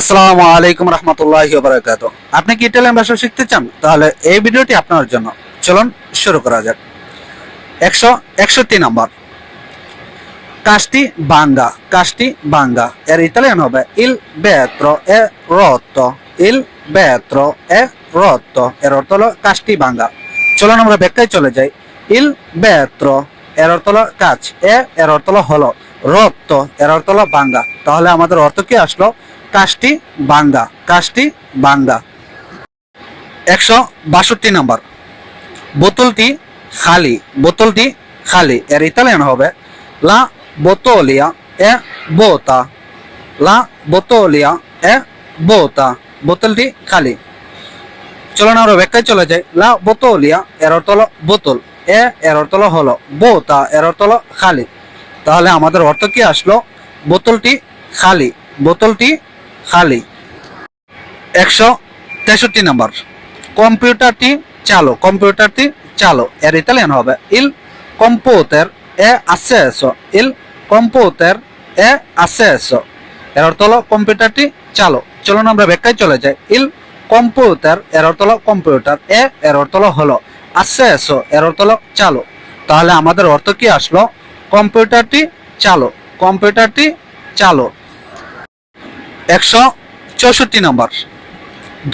আসসালামু আলাইকুম রহমতুল্লাহ বারাকাত আপনি কি ইটালিয়ান ভাষা শিখতে চান? তাহলে এই ভিডিওটি আপনার জন্য। চলুন, শুরু করা যাক। একশো একষট্টি নম্বর। কাস্টি বাঙ্গা কাস্টি বাঙ্গা। এর ইতালিয়ান হবে ইল বেত্র এ রত্ত। ইল বেত্র এ রত্ত। এর অর্থ হলো কাস্টি বাঙ্গা। চলুন আমরা ব্যাখ্যায় চলে যাই। ইল বেত্র, এর অর্থ হলো কাজ এ, এর অর্থ হলো হলো রত্ত। এর অর্থ হলো বাঙ্গা। তাহলে আমাদের অর্থ কি আসলো? কাস্টি বাঙ্গা কাস্টি বাঙ্গা একশো বাষট্টি নম্বর। বোতলটি খালি বোতলটি খালি। এর ইতালিয়ান হবে, লা বোতলিয়া এ বোতা। লা বোতলিয়া এ বোতা। বোতলটি খালি। চলো না আমরা ব্যাখ্যায় চলে যাই। লা বোতলিয়া এর অর্থ হলো বোতল। এ এর অর্থ হলো হলো, বোতা এর অর্থ হলো খালি। তাহলে আমাদের অর্থ কি আসলো? বোতলটি খালি, বোতলটি খালি। একশো তেষট্টি নম্বর। কম্পিউটারটি চালো কম্পিউটারটি চালো। এর ইতালিয়ান হবে ইল কম্পিউটার এ accesso ইল কম্পিউটার এ accesso এর অর্থ হলো কম্পিউটারটি চালো। চলুন আমরা ব্যাখ্যায় চলে যাই। ইল কম্পিউটার এর অর্থ হলো কম্পিউটার। এ, এর অর্থ হলো হলো। accesso এর অর্থ হলো চালো। তাহলে আমাদের অর্থ কি আসলো? কম্পিউটারটি চালো। কম্পিউটারটি চালো। একশো চৌষট্টি নম্বর।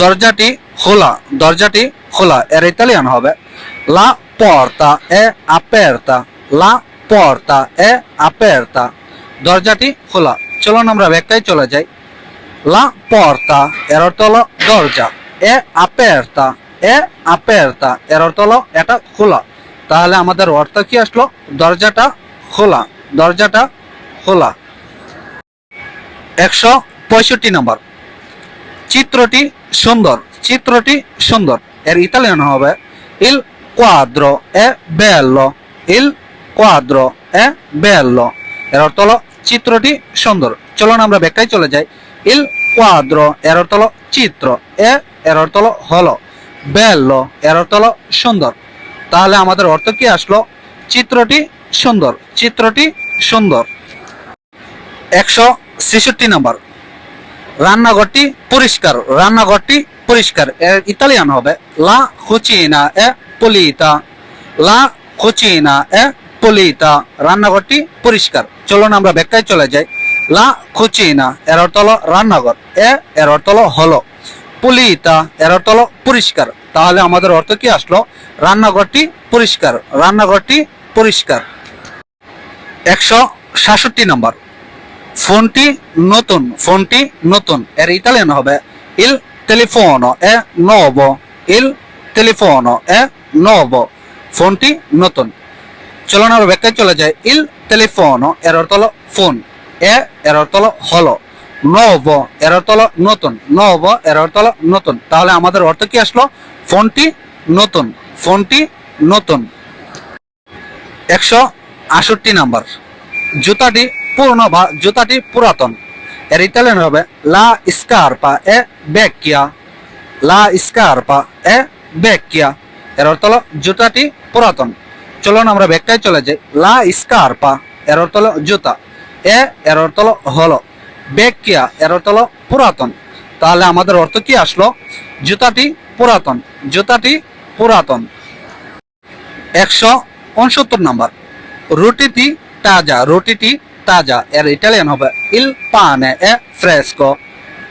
দরজাটি খোলা দরজাটি খোলা, এর ইতালিয়ান হবে। লা পর্তা, এ আপারতা, লা পর্তা, এ আপারতা। দরজাটি খোলা। চলুন আমরা ব্যাখ্যায় চলে যাই। লা পর্তা, এর অর্থ হলো দরজা। এ আপারতা এ আপারতা, এর অর্থ হলো এটা খোলা। তাহলে আমাদের অর্থ কি আসলো? দরজাটা খোলা দরজাটা খোলা। একশো পঁয়ষট্টি নম্বর। চিত্রটি সুন্দর চিত্রটি সুন্দর। এর ইতালিয়ান হবে ইল কোয়াদ্রো এ বেল্লো ইল কোয়াদ্রো এ বেল্লো এর অর্থ হলো চিত্রটি সুন্দর। চলুন আমরা ব্যাখ্যায় চলে যাই। ইল কোয়াদ্রো এর অর্থ হলো চিত্র। এ, এর অর্থ হলো হলো। বেল্লো এর অর্থ হলো সুন্দর। তাহলে আমাদের অর্থ কি আসলো? চিত্রটি সুন্দর চিত্রটি সুন্দর। একশো ছেষট্টি নম্বর। রান্নাঘরটি পরিষ্কার রান্নাঘরটি পরিষ্কার। ইতালিয়ান হবে। লা কুচিনা এ পলিতা লা কুচিনা এ পলিতা রান্নাঘরটি পরিষ্কার। চলুন আমরা ব্যাখ্যায় চলে যাই। লা কুচিনা এর অর্থ হলো রান্নাঘর। এ, এর অর্থ হলো হলো। পুলিতা এর অর্থ হলো পরিষ্কার। তাহলে আমাদের অর্থ কি আসলো? রান্নাঘরটি পরিষ্কার। রান্নাঘরটি পরিষ্কার। একশো সাতষট্টি নম্বর। ফোনটি নতুন ফোনটি নতুন। এর ইতালিয়ান হবে ইল টেলিফোনো এ নোভো ইল টেলিফোনো এ নোভো ফোনটি নতুন। চলুন না ব্যাখ্যায় চলে যায় ইল টেলিফোনো এর অর্থ হলো ফোন। এ এর অর্থ হলো হলো। নোভো এর অর্থ হলো নতুন। নোভো এর অর্থ হলো নতুন। তাহলে আমাদের অর্থ কি আসলো? ফোনটি নতুন। ফোনটি নতুন। একশো আষট্টি নাম্বার। জুতাটি পুরনো বা জুতাটি পুরাতন। এর ইতালিয়ান হবে, লা স্কারপা এ বেকিয়া লা স্কারপা এ বেকিয়া এর অর্থ হলো, জুতাটি পুরাতন। চলুন আমরা ব্যাখ্যায় চলে যাই। লা স্কারপা এর অর্থ হলো, জুতা। এ এর অর্থ হলো হলো। বেকিয়া এর অর্থ হলো, পুরাতন। তাহলে আমাদের অর্থ কি আসলো? জুতাটি পুরাতন। জুতাটি পুরাতন। একশো উনসত্তর নম্বর। রুটিটি তাজা, রুটিটি তাজা, এর ইটালিয়ান হবে ইল পানে এ ফ্রেস্কো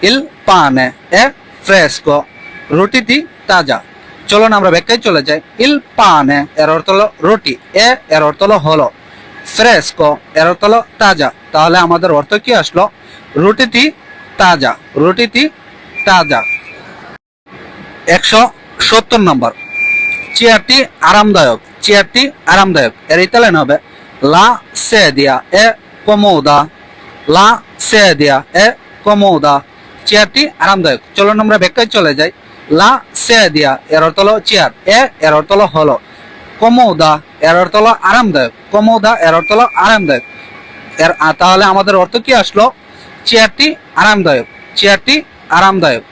ইল পানে এ ফ্রেস্কো রুটিটি তাজা। চলুন আমরা ব্যাখ্যায় চলে যাই। ইল পানে, এর অর্থ হলো রুটি, এ এর অর্থ হলো হলো। ফ্রেস্কো এর অর্থ তাজা। তাহলে আমাদের অর্থ কি আসলো? রুটিটি তাজা রুটিটি তাজা। একশো সত্তর নম্বর। চেয়ারটি আরামদায়ক চেয়ারটি আরামদায়ক। এর ইতালিয়ান হবে লা সেদিয়া, এ কমোদা, লা সেদিয়া এ কমোদা, চেয়ারটি আরামদায়ক। চলুন আমরা ব্যাখ্যায় চলে যাই। লা সেদিয়া এর অর্থ হলো চেয়ার, এ এর অর্থ হলো হলো। কমোদা, এর অর্থ হলো আরামদায়ক। কমোদা, এর অর্থ হলো আরামদায়ক। এর তাহলে আমাদের অর্থ কি আসলো? চেয়ারটি আরামদায়ক। চেয়ারটি আরামদায়ক।